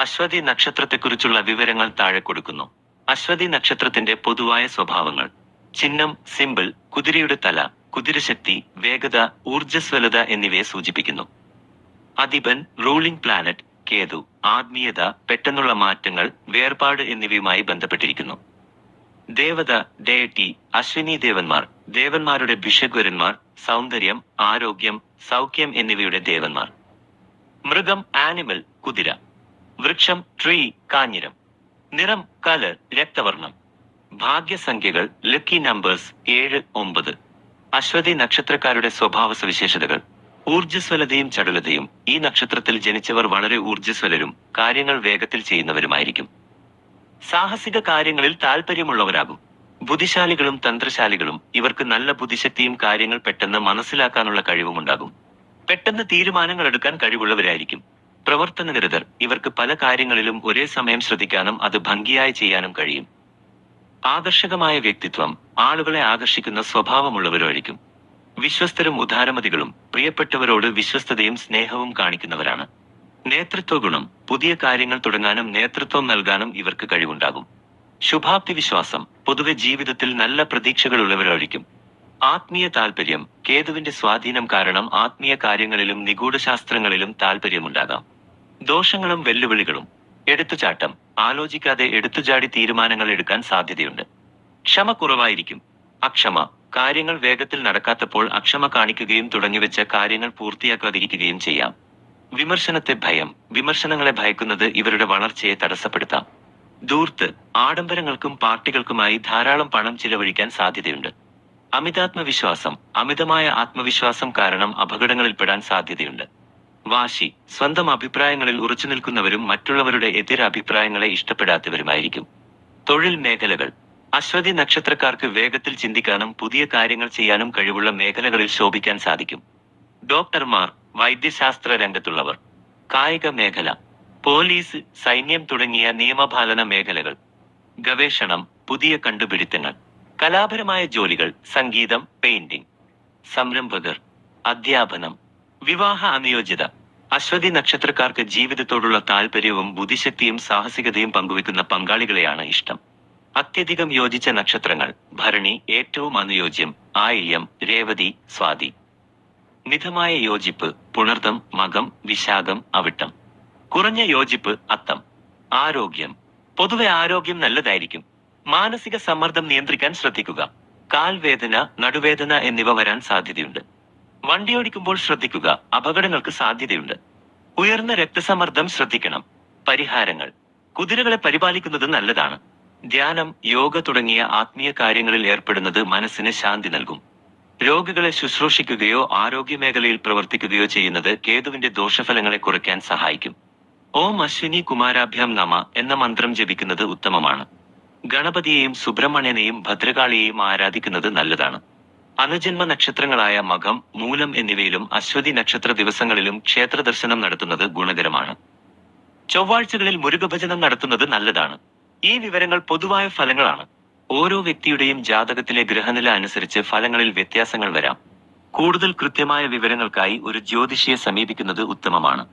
അശ്വതി നക്ഷത്രത്തെക്കുറിച്ചുള്ള വിവരങ്ങൾ താഴെ കൊടുക്കുന്നു. അശ്വതി നക്ഷത്രത്തിന്റെ പൊതുവായ സ്വഭാവങ്ങൾ. ചിഹ്നം സിമ്പിൾ കുതിരയുടെ തല കുതിരശക്തി വേഗത ഊർജസ്വലത എന്നിവയെ സൂചിപ്പിക്കുന്നു. അധിപൻ റൂളിംഗ് പ്ലാനറ്റ് കേതു ആത്മീയത പെട്ടെന്നുള്ള മാറ്റങ്ങൾ വേർപാട് എന്നിവയുമായി ബന്ധപ്പെട്ടിരിക്കുന്നു. ദേവത ഡേറ്റി അശ്വിനി ദേവന്മാർ ദേവന്മാരുടെ ഭിഷഗ്വരന്മാർ സൗന്ദര്യം ആരോഗ്യം സൗഖ്യം എന്നിവയുടെ ദേവന്മാർ. മൃഗം ആനിമൽ കുതിര. വൃക്ഷം ട്രീ കാഞ്ഞിരം. നിറം കലർ രക്തവർണം ഭാഗ്യസംഖ്യകൾ ലക്കി നമ്പേഴ്സ് ഏഴ് ഒമ്പത്. അശ്വതി നക്ഷത്രക്കാരുടെ സ്വഭാവ സവിശേഷതകൾ. ഊർജസ്വലതയും ചടുലതയും. ഈ നക്ഷത്രത്തിൽ ജനിച്ചവർ വളരെ ഊർജസ്വലരും കാര്യങ്ങൾ വേഗത്തിൽ ചെയ്യുന്നവരുമായിരിക്കും. സാഹസിക കാര്യങ്ങളിൽ താല്പര്യമുള്ളവരാകും ബുദ്ധിശാലികളും തന്ത്രശാലികളും ഇവർക്ക് നല്ല ബുദ്ധിശക്തിയും കാര്യങ്ങൾ പെട്ടെന്ന് മനസ്സിലാക്കാനുള്ള കഴിവുമുണ്ടാകും. പെട്ടെന്ന് തീരുമാനങ്ങൾ എടുക്കാൻ കഴിവുള്ളവരായിരിക്കും. പ്രവർത്തനനിരതർ ഇവർക്ക് പല കാര്യങ്ങളിലും ഒരേ സമയം ശ്രദ്ധിക്കാനും അത് ഭംഗിയായി ചെയ്യാനും കഴിയും. ആകർഷകമായ വ്യക്തിത്വം ആളുകളെ ആകർഷിക്കുന്ന സ്വഭാവമുള്ളവരായിരിക്കും. വിശ്വസ്തരും ഉദാരമതികളും പ്രിയപ്പെട്ടവരോട് വിശ്വസ്തതയും സ്നേഹവും കാണിക്കുന്നവരാണ്. നേതൃത്വ ഗുണം പുതിയ കാര്യങ്ങൾ തുടങ്ങാനും നേതൃത്വം നൽകാനും ഇവർക്ക് കഴിവുണ്ടാകും. ശുഭാപ്തി വിശ്വാസം പൊതുവെ ജീവിതത്തിൽ നല്ല പ്രതീക്ഷകളുള്ളവരായിരിക്കും. ആത്മീയ താല്പര്യം കേതുവിന്റെ സ്വാധീനം കാരണം ആത്മീയ കാര്യങ്ങളിലും നിഗൂഢശാസ്ത്രങ്ങളിലും താല്പര്യമുണ്ടാകാം ദോഷങ്ങളും വെല്ലുവിളികളും. എടുത്തുചാട്ടം. ആലോചിക്കാതെ എടുത്തുചാടി തീരുമാനങ്ങൾ എടുക്കാൻ സാധ്യതയുണ്ട്. ക്ഷമ കുറവായിരിക്കും. അക്ഷമ. കാര്യങ്ങൾ വേഗത്തിൽ നടക്കാത്തപ്പോൾ അക്ഷമ കാണിക്കുകയും തുടങ്ങിവെച്ച കാര്യങ്ങൾ പൂർത്തിയാക്കാതിരിക്കുകയും ചെയ്യാം. വിമർശനത്തെ ഭയം. വിമർശനങ്ങളെ ഭയക്കുന്നത് ഇവരുടെ വളർച്ചയെ തടസ്സപ്പെടുത്താം. ദൂർത്ത് ആഡംബരങ്ങൾക്കും പാർട്ടികൾക്കുമായി ധാരാളം പണം ചിലവഴിക്കാൻ സാധ്യതയുണ്ട്. അമിതാത്മവിശ്വാസം അമിതമായ ആത്മവിശ്വാസം കാരണം അപകടങ്ങളിൽപ്പെടാൻ സാധ്യതയുണ്ട്. വാശി സ്വന്തം അഭിപ്രായങ്ങളിൽ ഉറച്ചു നിൽക്കുന്നവരും മറ്റുള്ളവരുടെ എതിർ അഭിപ്രായങ്ങളെ ഇഷ്ടപ്പെടാത്തവരുമായിരിക്കും. തൊഴിൽ മേഖലകൾ അശ്വതി നക്ഷത്രക്കാർക്ക് വേഗത്തിൽ ചിന്തിക്കാനും പുതിയ കാര്യങ്ങൾ ചെയ്യാനും കഴിവുള്ള മേഖലകളിൽ ശോഭിക്കാൻ സാധിക്കും. ഡോക്ടർമാർ വൈദ്യശാസ്ത്ര രംഗത്തുള്ളവർ കായിക മേഖല പോലീസ് സൈന്യം തുടങ്ങിയ നിയമപാലന മേഖലകൾ ഗവേഷണം പുതിയ കണ്ടുപിടുത്തങ്ങൾ. കലാപരമായ ജോലികൾ സംഗീതം പെയിന്റിംഗ് സംരംഭകർ അധ്യാപനം വിവാഹ അനുയോജ്യത അശ്വതി നക്ഷത്രക്കാർക്ക് ജീവിതത്തോടുള്ള താല്പര്യവും ബുദ്ധിശക്തിയും സാഹസികതയും പങ്കുവെക്കുന്ന പങ്കാളികളെയാണ് ഇഷ്ടം. അത്യധികം യോജിച്ച നക്ഷത്രങ്ങൾ ഭരണി ഏറ്റവും അനുയോജ്യം ആയില്യം രേവതി സ്വാതി. മിതമായ യോജിപ്പ് പുണർതം മകം വിശാഖം അവിട്ടം. കുറഞ്ഞ യോജിപ്പ് അത്തം. ആരോഗ്യം. പൊതുവെ ആരോഗ്യം നല്ലതായിരിക്കും. മാനസിക സമ്മർദ്ദം നിയന്ത്രിക്കാൻ ശ്രദ്ധിക്കുക. കാൽവേദന നടുവേദന എന്നിവ വരാൻ സാധ്യതയുണ്ട്. വണ്ടി ഓടിക്കുമ്പോൾ ശ്രദ്ധിക്കുക അപകടങ്ങൾക്ക് സാധ്യതയുണ്ട്. ഉയർന്ന രക്തസമ്മർദ്ദം ശ്രദ്ധിക്കണം. പരിഹാരങ്ങൾ. കുതിരകളെ പരിപാലിക്കുന്നത് നല്ലതാണ്. ധ്യാനം യോഗ തുടങ്ങിയ ആത്മീയ കാര്യങ്ങളിൽ ഏർപ്പെടുന്നത് മനസ്സിന് ശാന്തി നൽകും. രോഗികളെ ശുശ്രൂഷിക്കുകയോ ആരോഗ്യ മേഖലയിൽ പ്രവർത്തിക്കുകയോ ചെയ്യുന്നത് കേതുവിന്റെ ദോഷഫലങ്ങളെ കുറയ്ക്കാൻ സഹായിക്കും. ഓം അശ്വിനി കുമാരാഭ്യാം നമ എന്ന മന്ത്രം ജപിക്കുന്നത് ഉത്തമമാണ്. ഗണപതിയെയും സുബ്രഹ്മണ്യനെയും ഭദ്രകാളിയെയും ആരാധിക്കുന്നത് നല്ലതാണ്. അനുജന്മ നക്ഷത്രങ്ങളായ മകം മൂലം എന്നിവയിലും അശ്വതി നക്ഷത്ര ദിവസങ്ങളിലും ക്ഷേത്ര ദർശനം നടത്തുന്നത് ഗുണകരമാണ്. ചൊവ്വാഴ്ചകളിൽ മുരുകഭജനം നടത്തുന്നത് നല്ലതാണ്. ഈ വിവരങ്ങൾ പൊതുവായ ഫലങ്ങളാണ്. ഓരോ വ്യക്തിയുടെയും ജാതകത്തിലെ ഗ്രഹനില അനുസരിച്ച് ഫലങ്ങളിൽ വ്യത്യാസങ്ങൾ വരാം. കൂടുതൽ കൃത്യമായ വിവരങ്ങൾക്കായി ഒരു ജ്യോതിഷിയെ സമീപിക്കുന്നത് ഉത്തമമാണ്.